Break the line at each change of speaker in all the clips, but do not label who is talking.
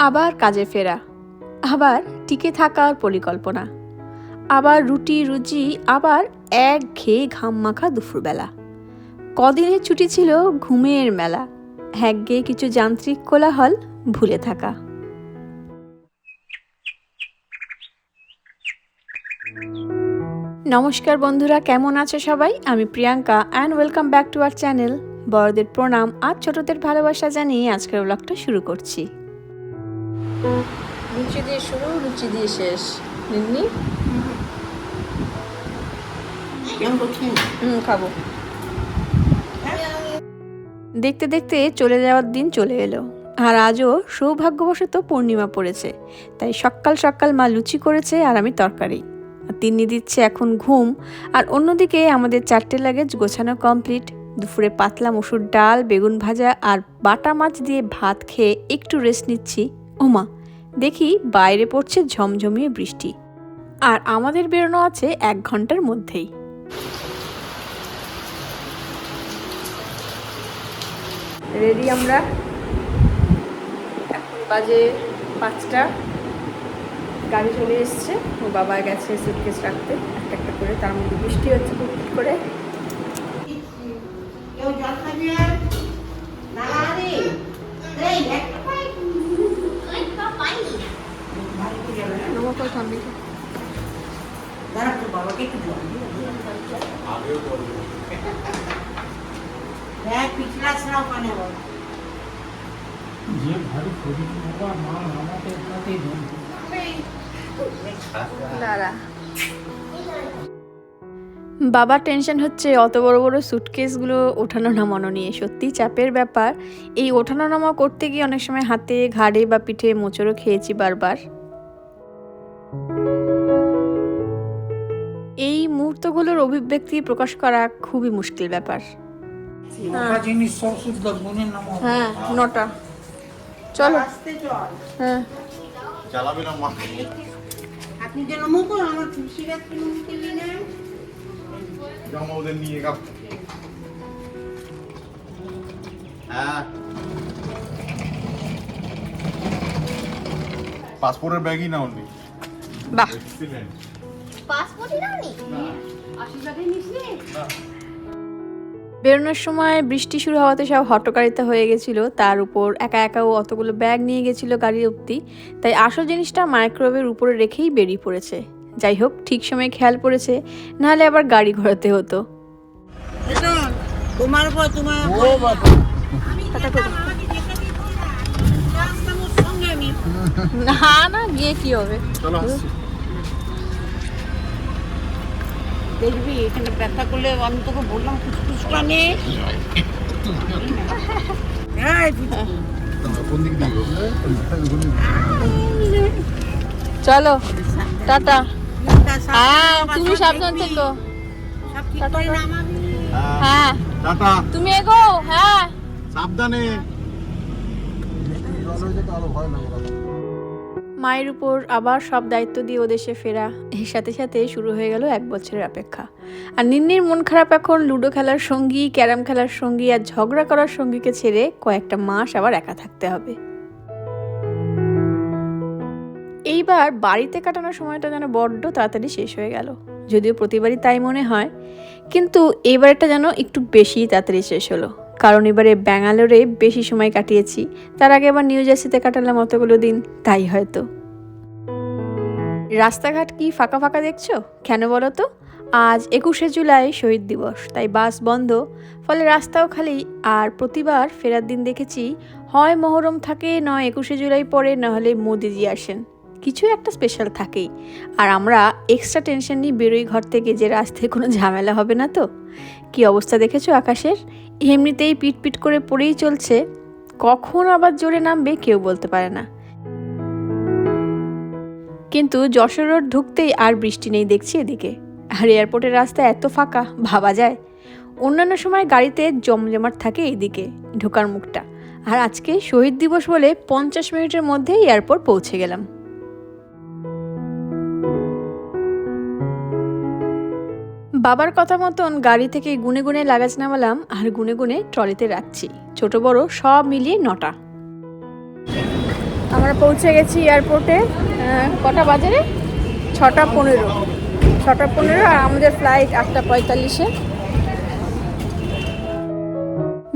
আবার কাজে ফেরা। আবার টিকে থাকার পরিকল্পনা। আবার রুটি, রুজি, আবার এক ঘেয়ে ঘাম মাখা দুপুরবেলা। কদিনের ছুটি ছিল ঘুমের মেলা। একঘেয়ে কিছু যান্ত্রিক কোলাহল ভুলে থাকা। নমস্কার বন্ধুরা, কেমন আছো সবাই? আমি Priyanka and welcome back to our channel বড়দের প্রণাম আর ছোটদের ভালোবাসা জানিয়ে আজকের ব্লগটা শুরু করছি। লুচি দিয়ে শুরু লুচি দিয়ে শেষ। নিন্নি? হুম খাব। দেখতে দেখতে চলে যাওয়ার দিন চলে এলো। আর আজও সৌভাগ্যবশত পূর্ণিমা পড়েছে। তাই সকাল সকাল মা লুচি করেছে আর আমি তরকারি। আর তিন্নি দিচ্ছে এখন ঘুম। আর অন্যদিকে আমাদের চারটে লাগেজ গোছানো কমপ্লিট দুপুরে পাতলা মসুর ডাল বেগুন ভাজা আর বাটা মাছ দিয়ে ভাত খেয়ে একটু রেস্ট নিচ্ছি। ওমা দেখি বাইরে পড়ছে ঝমঝমিয়ে বৃষ্টি আর আমাদের বেরোনো আছে এক ঘণ্টার মধ্যেই রেডি আমরা এখন বাজে পাঁচটা গাড়ি চলে এসছে ও বাবা গেছে সুটকেস রাখতে একটা একটা করে তার মধ্যে বৃষ্টি হচ্ছে টুকটুক করে
কেউ জল খাবে না রে এই একটা পাই বাড়িতে বাবাকে একটু জল পিছলা ছাড়া ওখানে। বল
যে ভারী শরীর বাবা মা আমাকে এটাতেই ধন
বাবার টেনশন হচ্ছে অত বড় বড় সুটকেসগুলো ওঠানো নামানো নিয়ে। সত্যি চাপের ব্যাপার। এই ওঠানো নামা করতে গিয়ে অনেক সময় হাতে ঘাড়ে বা পিঠে মোচড়ও খেয়েছি বারবার। এই মুহূর্তগুলোর অভিব্যক্তি প্রকাশ করা খুবই মুশকিল ব্যাপার।
নাম
হ্যাঁ নটা। চলো। হ্যাঁ।
চালাবে না মা।
আপনি যেন মুখো আমার সিগারেট মুখে নিয়ে
জামা ওদের নিয়ে গাপ হ্যাঁ। পাসপোর্টের ব্যাগই না। অনলি
বাহ। বেরোনোর সময় বৃষ্টি শুরু হওয়াতে সব হটকারিতা হয়ে গেছিল। তার উপর একা একা ও অতগুলো ব্যাগ নিয়ে গেছিল গাড়ি অবধি তাই আসল জিনিসটা মাইক্রোওয়েভের উপরে রেখেই বেরিয়ে পড়েছে। যাই হোক ঠিক সময় খেয়াল পড়েছে। নাহলে আবার গাড়ি ঘোরাতে হতো।
তোমার উপর তোমার না
না গিয়ে কি হবে?
দেখবি এখানে ব্যথা করলে আমি তোকে বললাম এই
কোন?
চলো টাটা। হ্যাঁ তুমি
সব
সাবধান থেকো।
হ্যাঁ
হ্যাঁ।
টাটা।
তুমি এগো হ্যাঁ।
সাবধানে।
মায়ের উপর আবার সব দায়িত্ব দিয়ে ওদেশে ফেরা। এর সাথে সাথে শুরু হয়ে গেল এক বছরের অপেক্ষা। আর নিন্নির মন খারাপ এখন লুডো খেলার সঙ্গী, ক্যারাম খেলার সঙ্গী আর ঝগড়া করার সঙ্গীকে ছেড়ে কয়েকটা মাস আবার একা থাকতে হবে। এইবার বাড়িতে কাটানোর সময়টা যেন বড্ড তাড়াতাড়ি শেষ হয়ে গেল। যদিও প্রতিবারই তাই মনে হয়, কিন্তু এবারটা যেন একটু বেশি তাড়াতাড়ি শেষ হলো। কারণ এবারে ব্যাঙ্গালোরে বেশি সময় কাটিয়েছি। তার আগে আবার নিউ জার্সিতে কাটালাম অতগুলো দিন, তাই হয়তো। রাস্তাঘাট কি ফাঁকা ফাঁকা দেখছ? কেন বলো তো? আজ একুশে জুলাই শহীদ দিবস, তাই বাস বন্ধ। ফলে রাস্তাও খালি, আর প্রতিবার ফেরার দিন দেখেছি, হয় মহরম থাকে, নয় একুশে জুলাই পরে নাহলে মোদিজি আসেন। কিছু একটা স্পেশাল থাকেই। আর আমরা এক্সট্রা টেনশন নিয়ে বেরোই ঘর থেকে, যে রাস্তায় কোনো ঝামেলা হবে না তো? কি অবস্থা দেখেছ আকাশের? এমনিতেই পিট পিট করে পড়েই চলছে, কখন আবার জোরে নামবে কেউ বলতে পারে না। কিন্তু যশোর রোড ঢুকতেই আর বৃষ্টি নেই দেখছি এদিকে। আর এয়ারপোর্টের রাস্তা এত ফাঁকা, ভাবা যায়। অন্যান্য সময় গাড়িতে জমজমাট থাকে এইদিকে ঢোকার মুখটা। আর আজকে শহীদ দিবস বলে পঞ্চাশ মিনিটের মধ্যেই এয়ারপোর্ট পৌঁছে গেলাম। বাবার কথা মতন গাড়ি থেকে গুনে গুনে লাগাজ নামালাম আর গুনে গুনে ট্রলিতে রাখছি। ছোট বড় সব মিলিয়ে নটা। আমরা পৌঁছে গেছি এয়ারপোর্টে কটা বাজারে ছটা পনেরো। ছটা পনেরো আর আমাদের ফ্লাইট আটটা পঁয়তাল্লিশে।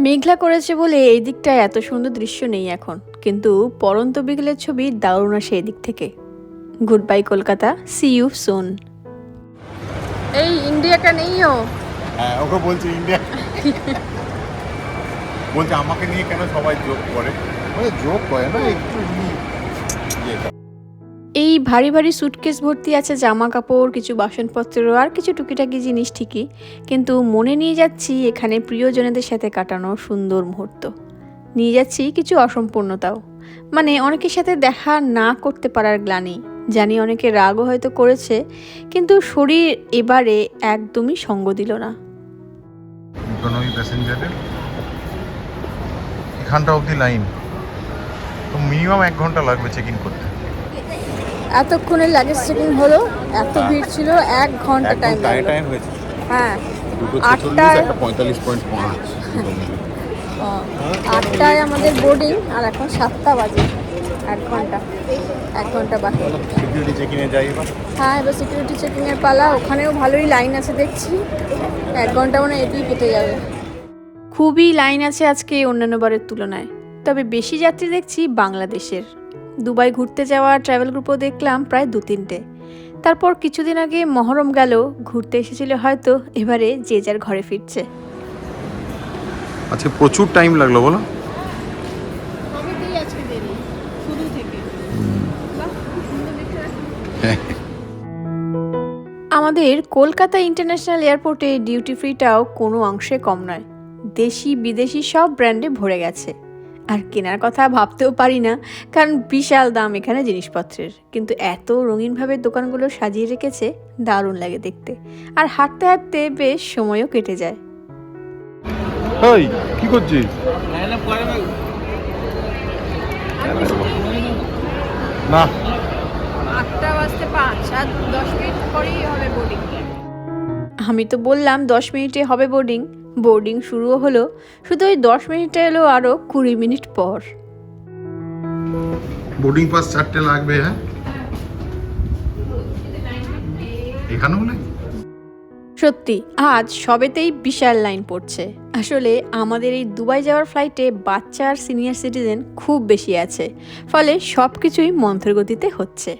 মেঘলা করেছে বলে এই দিকটায় এত সুন্দর দৃশ্য নেই এখন। কিন্তু পরন্ত বিকেলের ছবি দারুণ আসে এদিক থেকে। Goodbye Kolkata. See you soon এই ইন্ডিয়াটা নেইও
হ্যাঁ ওকে বলছি ইন্ডিয়া বলছে আমাকে নিয়ে কেন সবাই যোগ করে? মানে যোগ করে না একটু ইয়ে
এই ভারী ভারী সুটকেস ভর্তি আছে জামা কাপড় কিছু বাসনপত্র আর কিছু টুকিটাকি জিনিস ঠিকই। কিন্তু মনে নিয়ে যাচ্ছি এখানে প্রিয়জনেদের সাথে কাটানো সুন্দর মুহূর্ত। নিয়ে যাচ্ছি কিছু অসম্পূর্ণতাও। মানে অনেকের সাথে দেখা না করতে পারার গ্লানি। জানি অনেকে রাগও হয়তো করেছে কিন্তু শরীর এবারে একদমই সঙ্গ দিল না।
ইকোনমি প্যাসেঞ্জারের এখানটা অবধি লাইন। তো মিনিমাম এক ঘণ্টা লাগবে চেক ইন করতে।
এতক্ষণে লাগেজ চেকিং হলো এত ভিড় ছিল এক
ঘণ্টা
টাইম
টাইম হয়েছে।
হ্যাঁ আটটায়- আটটায় আমাদের বোর্ডিং আর এখন সাতটা বাজে। এক ঘণ্টা এক ঘণ্টা বাকি।
সিকিউরিটি চেক যাই এবার।
হ্যাঁ এবার সিকিউরিটি চেকিংয়ের পালা ওখানেও ভালোই লাইন আছে দেখছি। এক ঘণ্টা মানে কেটে যাবে। খুবই লাইন আছে আজকে অন্যান্য বারের তুলনায়। তবে বেশি যাত্রী দেখছি বাংলাদেশের। দুবাই ঘুরতে যাওয়া ট্রাভেল গ্রুপও দেখলাম প্রায় দু তিনটে তারপর কিছুদিন আগে মহরম গেল ঘুরতে এসেছিল হয়তো এবারে যে যার ঘরে ফিরছে।
আচ্ছা প্রচুর টাইম লাগল বলো?
আমাদের কলকাতা ইন্টারন্যাশনাল এয়ারপোর্টে ডিউটি ফ্রিটাও কোনো অংশে কম নয়। দেশি, বিদেশি সব ব্র্যান্ডে ভরে গেছে। আর কেনার কথা ভাবতেও পারি না, কারণ বিশাল দাম এখানে জিনিসপত্রের। কিন্তু এত রঙিনভাবে দোকানগুলো সাজিয়ে রেখেছে, দারুণ লাগে দেখতে। আর হাঁটতে হাঁটতে বেশ সময়ও কেটে যায়।
ওই কি করছিস? না।
আটটা বাজতে পাঁচ আর দশ মিনিট পরেই হবে বোর্ডিং আমি তো বললাম দশ মিনিটে হবে বোর্ডিং বোর্ডিং শুরু হলো শুধু ওই দশ মিনিটে এলো আরও কুড়ি মিনিট পর।
বোর্ডিং পাস চারটে লাগবে হ্যাঁ? এখানেও নেই?
সত্যি আজ সবেতেই বিশাল লাইন পড়ছে। আসলে আমাদের এই দুবাই যাওয়ার ফ্লাইটে বাচ্চা আর সিনিয়র সিটিজেন খুব বেশি আছে ফলে সব কিছুই মন্থরগতিতে হচ্ছে।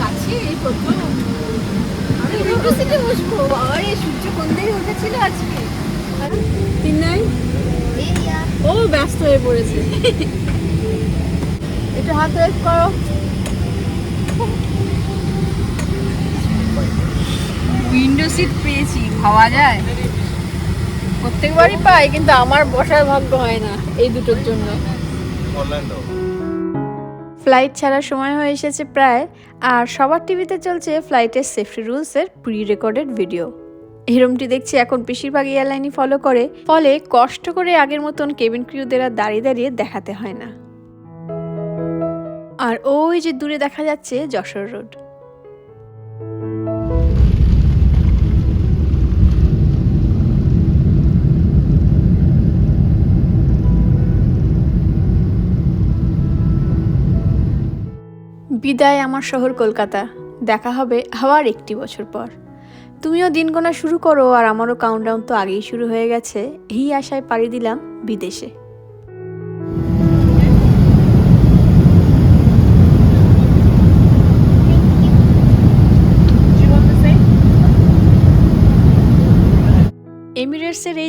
কাছে এই প্রথম। আমি দুটো বসবো। আরে সূর্য কোন দিকে উঠেছিল আজকে?
তিন নাই? ও ব্যস্ত হয়ে পড়েছে। একটু হাত করো।
উইন্ডো সিট পেয়েছি ভাবা যায়।
প্রত্যেকবারই পাই কিন্তু আমার বসার ভাগ্য হয় না এই দুটোর জন্য। ফ্লাইট ছাড়ার সময় হয়ে এসেছে প্রায়, আর সবার টিভিতে চলছে ফ্লাইটের সেফটি রুলসের প্রি রেকর্ডেড ভিডিও এরমটি দেখছি এখন বেশিরভাগ এয়ারলাইনই ফলো করে, ফলে কষ্ট করে আগের মতন কেবিন ক্রিউদের আর দাঁড়িয়ে দাঁড়িয়ে দেখাতে হয় না। আর ওই যে দূরে দেখা যাচ্ছে যশোর রোড বিদায় আমার শহর কলকাতা। দেখা হবে আবার একটি বছর পর। তুমিও দিন গোনা শুরু করো আর আমারও কাউন্টডাউন তো আগেই শুরু হয়ে গেছে। এই আশায় পাড়ি দিলাম বিদেশে।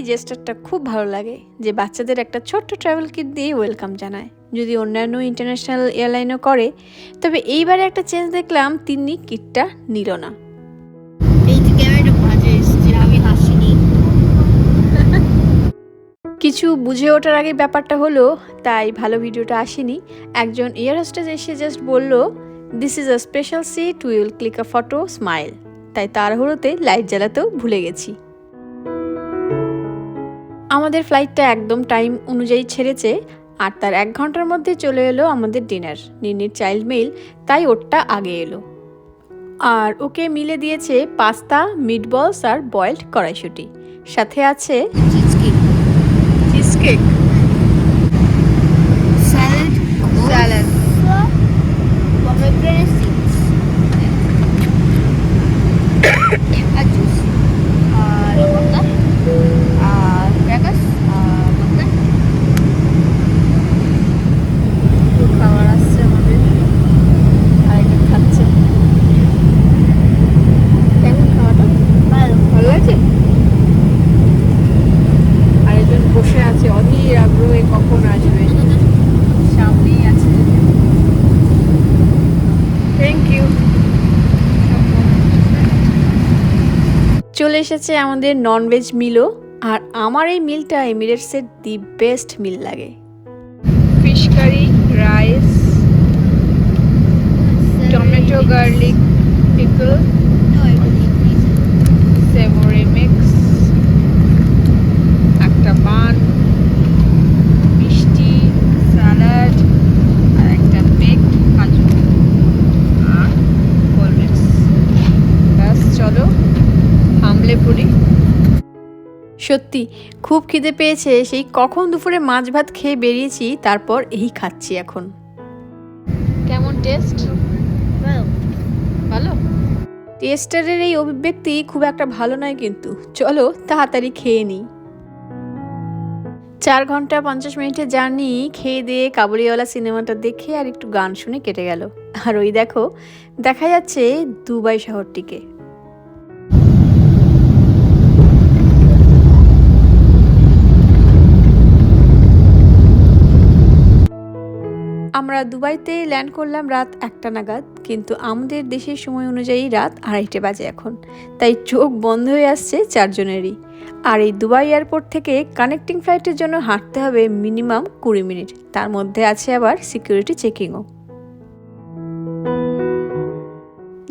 জেস্টারটা খুব ভালো লাগে যে বাচ্চাদের একটা ছোট্ট ট্রাভেল কিট দিয়ে ওয়েলকাম জানায়। যদি অন্যান্য ইন্টারন্যাশনাল এয়ারলাইনও করে তবে এইবারে একটা চেঞ্জ দেখলাম তিনি কিটটা নিল না। কিছু বুঝে ওঠার আগে ব্যাপারটা হলো তাই ভালো ভিডিওটা আসেনি। একজন এয়ার হোস্টেস এসে জাস্ট বলল this is a special seat will click a photo smile তাই তাড়াহুড়োতে লাইট জ্বালাতেও ভুলে গেছি। আমাদের ফ্লাইটটা একদম টাইম অনুযায়ী ছেড়েছে আর তার এক ঘণ্টার মধ্যে চলে এলো আমাদের ডিনার নিনির চাইল্ড মেল তাই ওরটা আগে এলো। আর ওকে মিলে দিয়েছে পাস্তা মিটবলস আর বয়েলড কড়াইশুটি। সাথে আছে
চিজ কেক
এসেছে আমাদের ননভেজ মিলও আর আমার এই মিলটা এমিরেটসের দি বেস্ট মিল লাগে। Fish curry rice tomato garlic pickle savoury mix একটা বান মিষ্টি স্যালাড আর একটা বেক কাজু আর কোল্ড ড্রিঙ্কস ব্যাস চলো হামলে পড়ি সত্যি খুব খিদে পেয়েছে সেই কখন দুপুরে মাছ ভাত খেয়ে বেরিয়েছি তারপর এই খাচ্ছি এখন। কেমন টেস্ট? ভালো। টেস্টারের এই অভিব্যক্তি খুব একটা ভালো নয় কিন্তু। চলো তাড়াতাড়ি খেয়ে নিই। চার ঘণ্টা পঞ্চাশ মিনিটের জার্নি খেয়ে দিয়ে কাবুলিওয়ালা সিনেমাটা দেখে আর একটু গান শুনে কেটে গেল। আর ওই দেখো দেখা যাচ্ছে দুবাই শহরটিকে। আমরা দুবাইতে ল্যান্ড করলাম রাত একটা নাগাদ, কিন্তু আমাদের দেশের সময় অনুযায়ী রাত আড়াইটে বাজে এখন। তাই চোখ বন্ধ হয়ে আসছে চারজনেরই। আর এই দুবাই এয়ারপোর্ট থেকে কানেক্টিং ফ্লাইটের জন্য হাঁটতে হবে মিনিমাম কুড়ি মিনিট। তার মধ্যে আছে আবার সিকিউরিটি চেকিংও।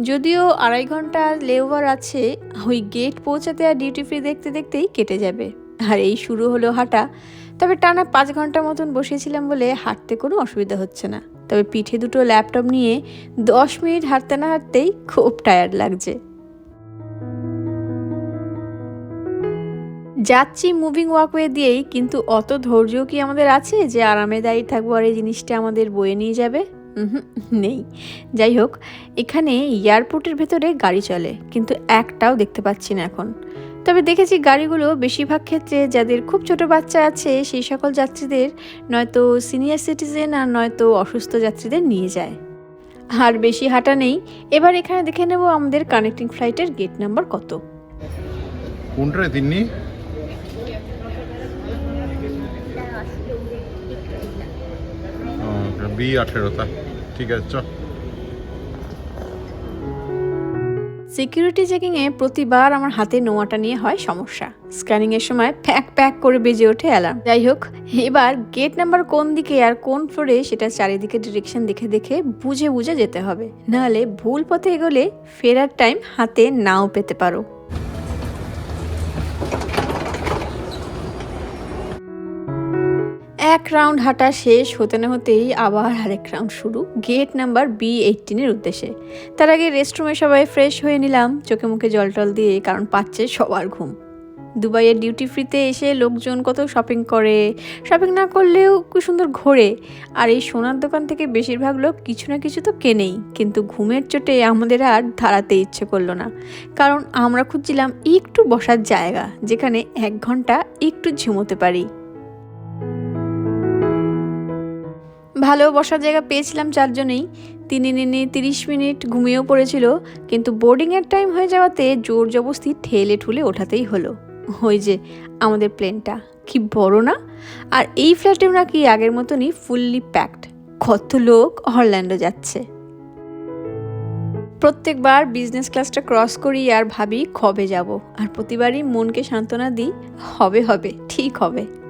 যদিও আড়াই ঘণ্টা লেওভার আছে, ওই গেট পৌঁছাতে আর ডিউটি ফ্রি দেখতে দেখতেই কেটে যাবে। আর এই শুরু হলো হাঁটা। তবে টানা পাঁচ ঘণ্টা মতন বসেছিলাম বলে হাঁটতে কোনো অসুবিধা হচ্ছে না। তবে পিঠে দুটো ল্যাপটপ নিয়ে দশ মিনিট হাঁটতে না হাঁটতেই খুব টায়ার্ড লাগছে। যাচ্ছি মুভিং ওয়াকওয়ে দিয়েই, কিন্তু অত ধৈর্য কি আমাদের আছে যে আরামে দাঁড়িয়ে থাকব আর এই জিনিসটা আমাদের বয়ে নিয়ে যাবে? নেই। যাই হোক, এখানে এয়ারপোর্টের ভেতরে গাড়ি চলে, কিন্তু একটাও দেখতে পাচ্ছি না এখন। তবে দেখেছি গাড়িগুলো বেশিরভাগ ক্ষেত্রে যাদের খুব ছোট বাচ্চা আছে সেই সকল যাত্রীদের নয়তো সিনিয়র সিটিজেন আর নয়তো অসুস্থ যাত্রীদের নিয়ে যায়। আর বেশি হাঁটা নেই। এবার এখানে দেখে নেব আমাদের কানেক্টিং ফ্লাইটের গেট নাম্বার কত।
কোনটা রে বি আঠেরোটা ঠিক আছে চ।
সিকিউরিটি চেকিংয়ে প্রতিবার আমার হাতে নোয়াটা নিয়ে হয় সমস্যা। স্ক্যানিংয়ের সময় প্যাক প্যাক করে বেজে ওঠে অ্যালার্ম। যাই হোক, এবার গেট নাম্বার কোন দিকে আর কোন ফ্লোরে সেটা চারিদিকে ডিরেকশন দেখে দেখে বুঝে বুঝে যেতে হবে। নাহলে ভুল পথে এগোলে ফেরার টাইম হাতে নাও পেতে পারো। এক রাউন্ড হাঁটা শেষ হতে না হতেই আবার আরেক রাউন্ড শুরু গেট নাম্বার বি এইটিনের উদ্দেশ্যে। তার আগে রেস্টরুমে সবাই ফ্রেশ হয়ে নিলাম, চোখে মুখে জল টল দিয়ে, কারণ পাচ্ছে সবার ঘুম। দুবাইয়ের ডিউটি ফ্রিতে এসে লোকজন কত শপিং করে শপিং না করলেও খুব সুন্দর ঘোরে। আর এই সোনার দোকান থেকে বেশিরভাগ লোক কিছু না কিছু তো কেনেই, কিন্তু ঘুমের চোটে আমাদের আর ধারাতে ইচ্ছে করল না। কারণ আমরা খুঁজছিলাম একটু বসার জায়গা, যেখানে এক ঘণ্টা একটু ঝুমোতে পারি। ভালো বসার জায়গা পেয়েছিলাম চারজনেই। তিনি নিনে তিরিশ মিনিট ঘুমিয়েও পড়েছিল, কিন্তু বোর্ডিংয়ের টাইম হয়ে যাওয়াতে জোর জবস্তি ঠেলে ঠুলে ওঠাতেই হলো। ওই যে, আমাদের প্লেনটা। কি বড় না? আর এই ফ্ল্যাটেও নাকি আগের মতনই ফুললি প্যাকড। কত লোক অরল্যান্ডো যাচ্ছে। প্রত্যেকবার বিজনেস ক্লাসটা ক্রস করি আর ভাবি কবে যাব, আর প্রতিবারই মনকে সান্ত্বনা দিই, হবে হবে, ঠিক হবে।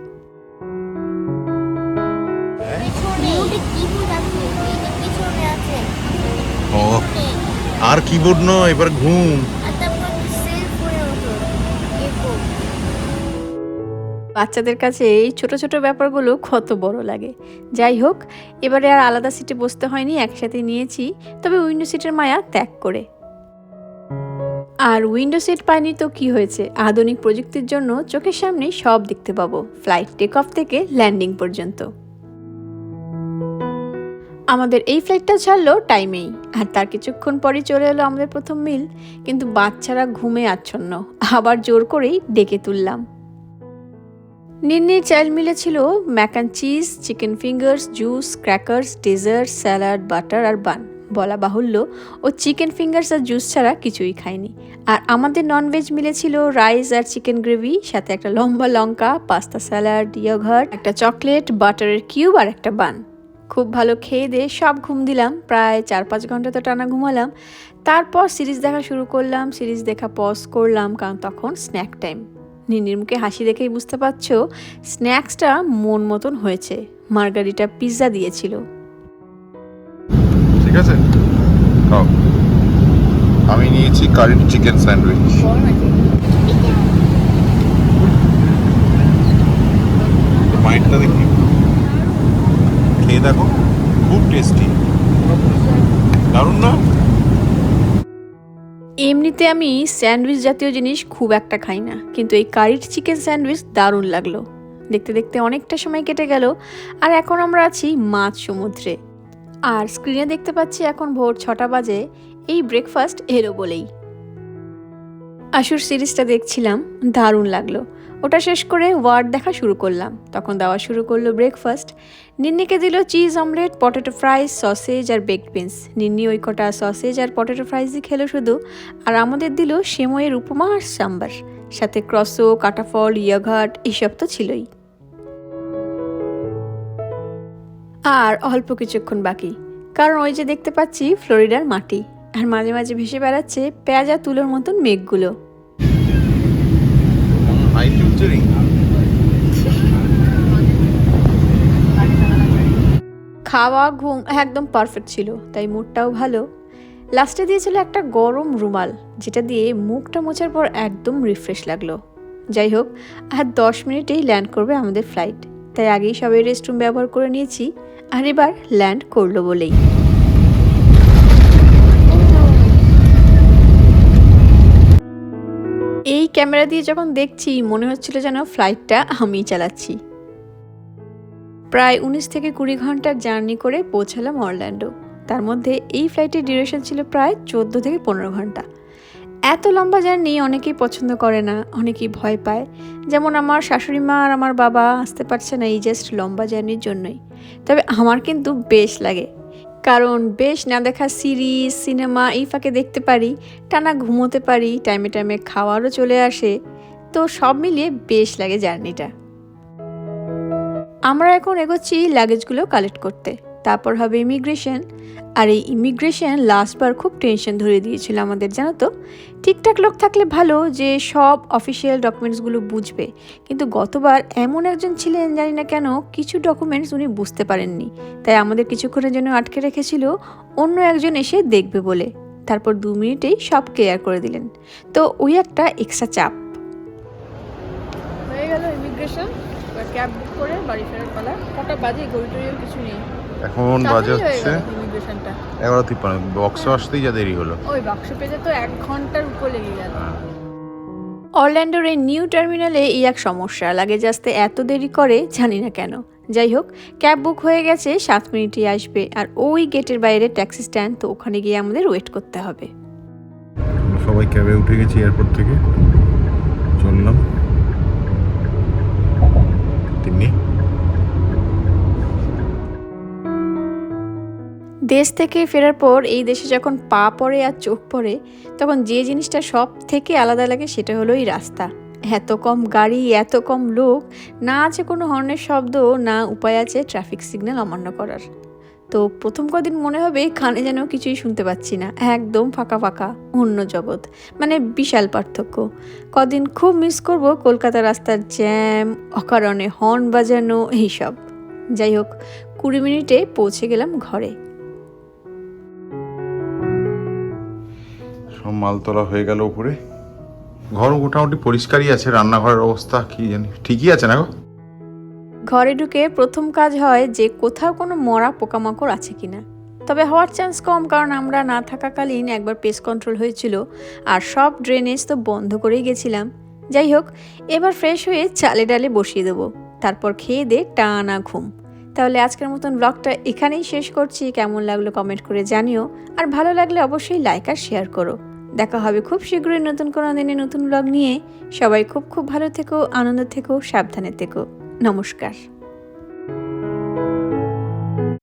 ও আর কিবোর্ড নয় এবার ঘুম।
বাচ্চাদের কাছে এই ছোট ছোট ব্যাপারগুলো কত বড় লাগে। যাই হোক এবারে আর আলাদা সিটে বসতে হয়নি একসাথে নিয়েছি তবে উইন্ডো সিটের মায়া ত্যাগ করে। আর উইন্ডো সিট পাইনি তো কি হয়েছে? আধুনিক প্রযুক্তির জন্য চোখের সামনে সব দেখতে পাবো ফ্লাইট টেক অফ থেকে ল্যান্ডিং পর্যন্ত। আমাদের এই ফ্লাইটটা ছাড়লো টাইমেই আর তার কিছুক্ষণ পরই চলে এলো আমাদের প্রথম মিল কিন্তু বাচ্চারা ঘুমে আচ্ছন্ন। আবার জোর করেই ডেকে তুললাম। নিন্নির চাইল্ড মিলে ছিল mac and cheese chicken fingers juice crackers dessert salad butter R bun বলা বাহুল্য, ও চিকেন ফিঙ্গার্স আর জুস ছাড়া কিছুই খায়নি। আর আমাদের ননভেজ মিলে ছিল রাইস আর চিকেন গ্রেভি সাথে একটা লম্বা লঙ্কা পাস্তা স্যালাড ইয়োঘার্ট একটা চকলেট বাটারের কিউব আর একটা বান খুব ভালো খেয়ে দিয়ে সব ঘুম দিলাম। প্রায় চার পাঁচ ঘণ্টা তো টানা ঘুমালাম। তারপর সিরিজ দেখা শুরু করলাম। সিরিজ দেখা পজ করলাম কারণ তখন স্ন্যাক টাইম নিনির মুখে হাসি দেখেই বুঝতে পারছ স্ন্যাক্সটা মন মতন হয়েছে। মার্গারিটা পিৎজা দিয়েছিল।
ঠিক আছে? আমি নিয়েছি কারিড চিকেন স্যান্ডউইচ মাইন্ডটা দেখি। খেয়ে দেখো, খুব টেস্টি দারুণ না?
এমনিতে আমি স্যান্ডউইচ জাতীয় জিনিস খুব একটা খাই না, কিন্তু এই কারিড চিকেন স্যান্ডউইচ দারুণ লাগল। দেখতে দেখতে অনেকটা সময় কেটে গেল, আর এখন আমরা আছি মাছ সমুদ্রে। আর স্ক্রিনে দেখতে পাচ্ছি এখন ভোর ছটা বাজে, এই ব্রেকফাস্ট এলো বলেই আশুর সিরিজটা দেখছিলাম, দারুণ লাগল। ওটা শেষ করে ওয়ার্ড দেখা শুরু করলাম। তখন দেওয়া শুরু করল ব্রেকফাস্ট নিন্নিকে দিল cheese omelette potato fries sausage আর বেকড বিনস নিন্নি ওই কটা সসেজ আর পটেটো ফ্রাইসই খেলো শুধু। আর আমাদের দিল সেময়ের উপমা আর সাম্বার। সাথে ক্রসো কাটাফল, ইয়াঘাট, এসব তো ছিলই। আর অল্প কিছুক্ষণ বাকি। কারণ ওই যে দেখতে পাচ্ছি ফ্লোরিডার মাটি। আর মাঝে মাঝে ভেসে বেড়াচ্ছে পেঁয়াজা তুলোর মতন মেঘগুলো।
ফিউচারিং
খাওয়া, ঘুম একদম পারফেক্ট ছিল, তাই মুডটাও ভালো। লাস্টে দিয়েছিল একটা গরম রুমাল, যেটা দিয়ে মুখটা মোছার পর একদম রিফ্রেশ লাগল। যাই হোক, আর দশ মিনিটেই ল্যান্ড করবে আমাদের ফ্লাইট তাই আগেই সবাই রেস্টরুম ব্যবহার করে নিয়েছি, আর এবার ল্যান্ড করল বলেই এই ক্যামেরা দিয়ে যখন দেখছি, মনে হচ্ছিল যেন ফ্লাইটটা আমি চালাচ্ছি। প্রায় উনিশ থেকে কুড়ি ঘণ্টার জার্নি করে পৌঁছালাম অরল্যান্ডো। তার মধ্যে এই ফ্লাইটের ডিউরেশন ছিল প্রায় চোদ্দ থেকে পনেরো ঘণ্টা। এত লম্বা জার্নি অনেকেই পছন্দ করে না, অনেকেই ভয় পায়। যেমন আমার শাশুড়ি মা আর আমার বাবা আসতে পারছে না এই জাস্ট লম্বা জার্নির জন্যই। তবে আমার কিন্তু বেশ লাগে। কারণ বেশ না দেখা সিরিজ, সিনেমা এই ফাঁকে দেখতে পারি, টানা ঘুমোতে পারি, টাইমে টাইমে খাওয়ারও চলে আসে। তো সব মিলিয়ে বেশ লাগে জার্নিটা। আমরা এখন এগোচ্ছি লাগেজগুলো কালেক্ট করতে। তারপর হবে ইমিগ্রেশন আর এই ইমিগ্রেশন লাস্টবার খুব টেনশন ধরে দিয়েছিল আমাদের, জানো তো? ঠিকঠাক লোক থাকলে ভালো যে সব অফিসিয়াল ডকুমেন্টসগুলো বুঝবে। কিন্তু গতবার এমন একজন ছিলেন জানি না কেন, কিছু ডকুমেন্টস উনি বুঝতে পারেননি। তাই আমাদের কিছুক্ষণের জন্য আটকে রেখেছিল, অন্য একজন এসে দেখবে বলে। তারপর দু মিনিটেই সব ক্লিয়ার করে দিলেন। তো ওই একটা এক্সট্রা চাপ।
হয়ে গেল ইমিগ্রেশন ক্যাব বুক করে বাড়ি ফেরার পালা। কটা বাজে গড়ি কিছু নেই।
এখন বাজে হচ্ছে এগারো তিপ্পান্ন। বক্সে আসতেই যা দেরি হলো।
ওই বাক্স পেজে তো এক ঘণ্টার উপর লেগে গেল।
অরল্যান্ডোর এই নিউ টার্মিনালে এই এক সমস্যা। লাগেজ আসতে এত দেরি করে জানি না কেন। যাই হোক ক্যাব বুক হয়ে গেছে সাত মিনিটই আসবে। আর ওই গেটের বাইরে ট্যাক্সি স্ট্যান্ড তো ওখানে গিয়ে আমাদের ওয়েট করতে হবে।
সবাই ক্যাবে উঠে গেছি এয়ারপোর্ট থেকে। চললাম। তিন্নি?
দেশ থেকে ফেরার পর এই দেশে যখন পা পড়ে আর চোখ পড়ে, তখন যে জিনিসটা সব থেকে আলাদা লাগে সেটা হলো এই রাস্তা। এত কম গাড়ি, এত কম লোক, না আছে কোনো হর্নের শব্দ, না উপায় আছে ট্রাফিক সিগন্যাল অমান্য করার। তো প্রথম কদিন মনে হবে কানে যেন কিছুই শুনতে পাচ্ছি না, একদম ফাঁকা ফাঁকা, অন্য জগৎ মানে বিশাল পার্থক্য। কদিন খুব মিস করব কলকাতা রাস্তার জ্যাম অকারণে হর্ন বাজানো, এইসব। যাই হোক, কুড়ি মিনিটে পৌঁছে গেলাম ঘরে।
মাল তোলা হয়ে গেল উপরে। ঘর মোটামুটি পরিষ্কারই আছে রান্নাঘরের অবস্থা কি জানি ঠিকই আছে না গো?
ঘরে ঢুকে প্রথম কাজ হয় যে কোথাও কোনো মরা পোকামাকড় আছে কিনা। তবে হওয়ার চান্স কম কারণ আমরা না থাকাকালীন একবার পেস্ট কন্ট্রোল হয়েছিল আর সব ড্রেনেজ তো বন্ধ করেই গেছিলাম। যাই হোক এবার ফ্রেশ হয়ে চালে ডালে বসিয়ে দেবো। তারপর খেয়ে দে টানা ঘুম। তাহলে আজকের মতন ব্লগটা এখানেই শেষ করছি। কেমন লাগল কমেন্ট করে জানিও। আর ভালো লাগলে অবশ্যই লাইক আর শেয়ার করো। দেখা হবে খুব শীঘ্রই নতুন কোনো দিনে নতুন ব্লগ নিয়ে। সবাই খুব খুব ভালো থেকো, আনন্দ থেকো, সাবধানে থেকো। নমস্কার।